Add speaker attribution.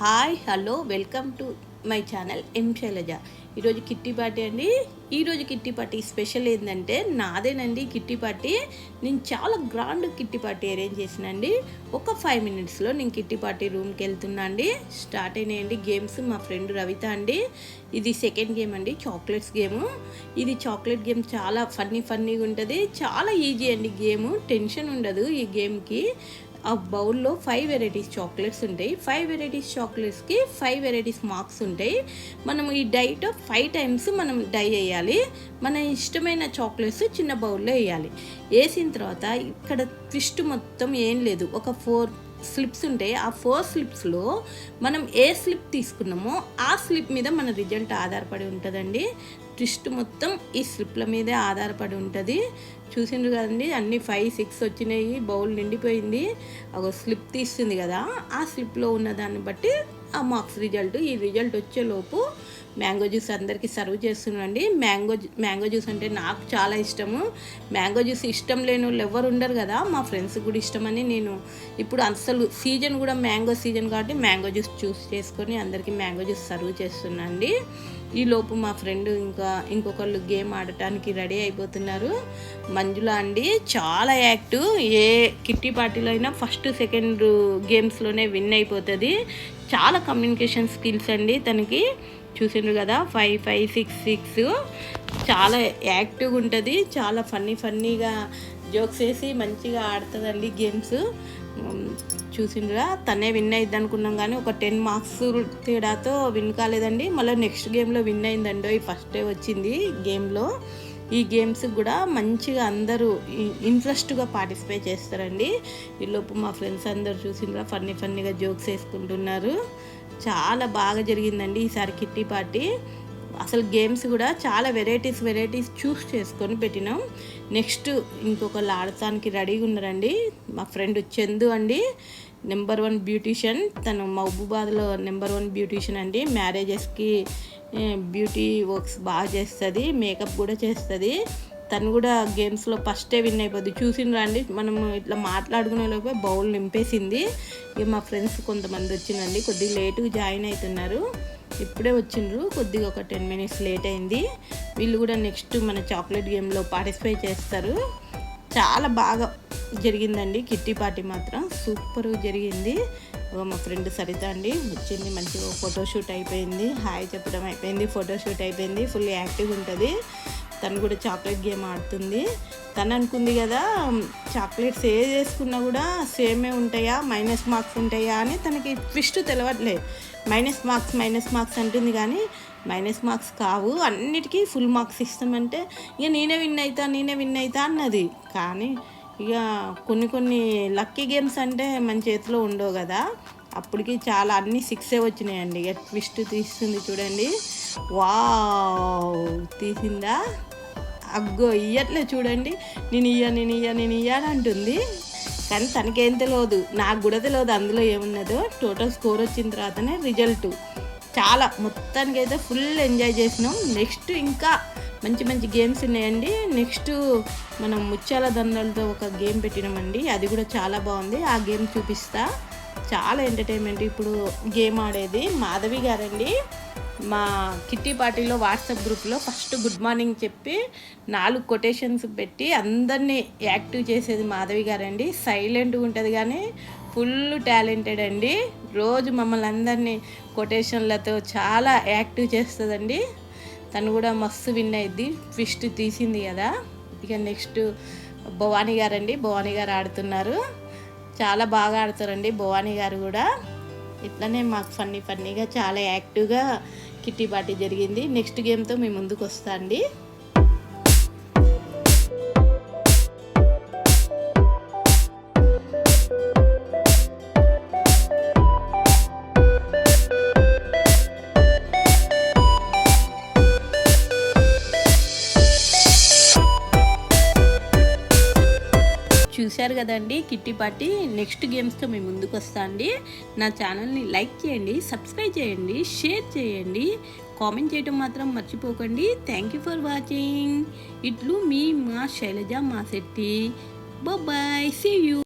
Speaker 1: Hi hello welcome to my channel M Shailaja. ఈరోజు kitty party అండి. ఈరోజు kitty party special ఏంటంటే నాదేనండి kitty party. నేను చాలా గ్రాండ్ కిట్టి పార్టీ అరేంజ్ చేసినండి. ఒక ఫైవ్ మినిట్స్లో నేను కిట్టి పార్టీ రూమ్కి వెళ్తున్నా అండి. స్టార్ట్ అయినాయండి గేమ్స్ మా ఫ్రెండ్ రవిత అండి. ఇది సెకండ్ గేమ్ అండి చాక్లెట్స్ గేమ్. ఇది చాక్లెట్ గేమ్ చాలా ఫన్నీ ఫన్నీగా ఉంటుంది. చాలా ఈజీ అండి గేమ్ టెన్షన్ ఉండదు ఈ గేమ్కి. ఆ బౌల్లో ఫైవ్ వెరైటీస్ చాక్లెట్స్ ఉంటాయి. ఫైవ్ వెరైటీస్ చాక్లెట్స్కి ఫైవ్ వెరైటీస్ మార్క్స్ ఉంటాయి. మనం ఈ డైట్ ఫైవ్ టైమ్స్ మనం డై వేయాలి మన ఇష్టమైన చాక్లెట్స్ చిన్న బౌల్లో వేయాలి. వేసిన తర్వాత ఇక్కడ ట్విస్ట్ మొత్తం ఏం లేదు. ఒక ఫోర్ స్లిప్స్ ఉంటాయి ఆ ఫోర్ స్లిప్స్లో మనం ఏ స్లిప్ తీసుకున్నామో ఆ స్లిప్ మీద మన రిజల్ట్ ఆధారపడి ఉంటుందండి. ట్విస్ట్ మొత్తం ఈ స్లిప్ల మీదే ఆధారపడి ఉంటుంది. చూసిండ్రు కదండి అన్ని ఫైవ్ సిక్స్ వచ్చినాయి బౌల్ నిండిపోయింది. ఒక స్లిప్ తీస్తుంది కదా ఆ స్లిప్లో ఉన్న దాన్ని బట్టి ఆ మార్క్స్ రిజల్ట్ ఈ రిజల్ట్ వచ్చేలోపు మ్యాంగో జ్యూస్ అందరికీ సర్వ్ చేస్తున్నాండి మ్యాంగో మ్యాంగో జ్యూస్ అంటే నాకు చాలా ఇష్టము. మ్యాంగో జ్యూస్ ఇష్టం లేని వాళ్ళు ఎవరు ఉండరు కదా. మా ఫ్రెండ్స్ కూడా ఇష్టమని నేను ఇప్పుడు అసలు సీజన్ కూడా మ్యాంగో సీజన్ కాబట్టి మ్యాంగో జ్యూస్ చూస్ చేసుకొని అందరికీ మ్యాంగో జ్యూస్ సర్వ్ చేస్తున్నా అండి ఈ లోపు మా ఫ్రెండ్ ఇంకా ఇంకొకళ్ళు గేమ్ ఆడటానికి రెడీ అయిపోతున్నారు. మంజుల అండి చాలా యాక్టివ్. ఏ కిట్టి పార్టీలో అయినా ఫస్ట్ సెకండ్ గేమ్స్లోనే విన్ అయిపోతుంది. చాలా కమ్యూనికేషన్ స్కిల్స్ అండి తనకి. చూసిండ్రు కదా ఫైవ్ ఫైవ్ సిక్స్ సిక్స్ చాలా యాక్టివ్గా ఉంటుంది చాలా ఫన్నీ ఫన్నీగా జోక్స్ వేసి మంచిగా ఆడుతుందండి గేమ్స్. చూసిండ్రా? తనే విన్ అయింది అనుకున్నాం కానీ ఒక టెన్ మార్క్స్ తేడాతో విన్ కాలేదండి. మళ్ళీ నెక్స్ట్ గేమ్లో విన్ అయిందండి. ఫస్ట్ డే వచ్చింది గేమ్లో ఈ గేమ్స్ కూడా మంచిగా అందరూ ఇంట్రెస్ట్గా పార్టిసిపేట్ చేస్తారండి. ఈలోపు మా ఫ్రెండ్స్ అందరు చూసిండ్రా? ఫన్నీ ఫన్నీగా జోక్స్ వేసుకుంటున్నారు. చాలా బాగా జరిగిందండి ఈసారి కిట్టి పార్టీ. అసలు గేమ్స్ కూడా చాలా వెరైటీస్ వెరైటీస్ చూస్ చేసుకొని పెట్టినాం. నెక్స్ట్ ఇంకొకళ్ళు ఆడటానికి రెడీగా ఉన్నారండి. మా ఫ్రెండ్ చందు అండి. Number one beautician. తను మహబూబాద్లో నెంబర్ వన్ బ్యూటీషియన్ అండి. మ్యారేజెస్కి బ్యూటీ వర్క్స్ బాగా చేస్తుంది. మేకప్ కూడా చేస్తుంది. తను కూడా గేమ్స్లో ఫస్టే విన్ అయిపోద్ది. చూసిన రండి మనం ఇట్లా మాట్లాడుకునే లోపే బౌల్ నింపేసింది. ఇక మా ఫ్రెండ్స్ కొంతమంది వచ్చిందండి కొద్దిగా లేటుగా జాయిన్ అవుతున్నారు ఇప్పుడే వచ్చిండ్రు కొద్దిగా ఒక టెన్ మినిట్స్ లేట్ అయింది. వీళ్ళు కూడా నెక్స్ట్ మన చాక్లెట్ గేమ్లో పార్టిసిపేట్ చేస్తారు. చాలా బాగా జరిగిందండి కిట్టి పార్టీ మాత్రం సూపర్ జరిగింది. మా ఫ్రెండ్ సరిత అండి వచ్చింది మంచిగా ఫోటోషూట్ అయిపోయింది. హాయ్ చెప్పడం అయిపోయింది ఫోటోషూట్ అయిపోయింది ఫుల్ యాక్టివ్ ఉంటుంది. తను కూడా చాక్లెట్ గేమ్ ఆడుతుంది. తను అనుకుంది కదా చాక్లెట్స్ ఏ చేసుకున్నా కూడా సేమే ఉంటాయా మైనస్ మార్క్స్ ఉంటాయా అని తనకి ట్విస్ట్ తెలవట్లేదు మైనస్ మార్క్స్ మైనస్ మార్క్స్ అంటుంది కానీ మైనస్ మార్క్స్ కావు. అన్నిటికీ ఫుల్ మార్క్స్ ఇస్తామంటే ఇక నేనే విన్ అవుతా నేనే విన్ అవుతా అన్నది. కానీ ఇక కొన్ని కొన్ని లక్కీ గేమ్స్ అంటే మన చేతిలో ఉండవు కదా. అప్పటికి చాలా అన్ని సిక్సే వచ్చినాయండి. ఇక ట్విస్ట్ తీస్తుంది చూడండి. వా తీసిందా? అగ్గో ఇయ్యట్లే చూడండి. నేను ఇయ్య నేను ఇయ్య నేను ఇయ్యాలి అంటుంది. కానీ తనకేం తెలియదు నాకు కూడా తెలియదు అందులో ఏమున్నదో. టోటల్ స్కోర్ వచ్చిన తర్వాతనే రిజల్ట్ చాలా మొత్తానికి అయితే ఫుల్ ఎంజాయ్ చేసినాం. నెక్స్ట్ ఇంకా మంచి మంచి గేమ్స్ ఉన్నాయండి. నెక్స్ట్ మనం ముత్యాల దండలతో ఒక గేమ్ పెట్టినామండి. అది కూడా చాలా బాగుంది. ఆ గేమ్ చూపిస్తా. చాలా ఎంటర్టైన్మెంట్ ఇప్పుడు గేమ్ ఆడేది మాధవి గారండి. మా కిట్టి పార్టీలో వాట్సాప్ గ్రూప్లో ఫస్ట్ గుడ్ మార్నింగ్ చెప్పి నాలుగు కొటేషన్స్ పెట్టి అందరినీ యాక్టివ్ చేసేది మాధవి గారండి. సైలెంట్గా ఉంటుంది కానీ ఫుల్ టాలెంటెడ్ అండి. రోజు మమ్మల్ని అందరినీ కొటేషన్లతో చాలా యాక్టివ్ చేస్తుందండి. తను కూడా మస్తు విన్ అయింది ఫిస్ట్ తీసింది కదా. ఇక నెక్స్ట్ భవానీ గారండి. భవానీ గారు ఆడుతున్నారు. చాలా బాగా ఆడతారండి భవానీ గారు కూడా. ఇట్లనే మాకు ఫన్నీ ఫన్నీగా చాలా యాక్టివ్గా కిట్టి పార్టీ జరిగింది. నెక్స్ట్ గేమ్తో మేము ముందుకు వస్తా అండి. చూశారు కదండి కిట్టి పార్టీ. నెక్స్ట్ గేమ్స్తో మేము ముందుకు వస్తా అండి. నా ఛానల్ని లైక్ చేయండి సబ్స్క్రైబ్ చేయండి షేర్ చేయండి. కామెంట్ చేయడం మాత్రం మర్చిపోకండి. థ్యాంక్ యూ ఫర్ వాచింగ్ ఇట్లు మీ మా శైలజ మా శెట్టి. Bye see you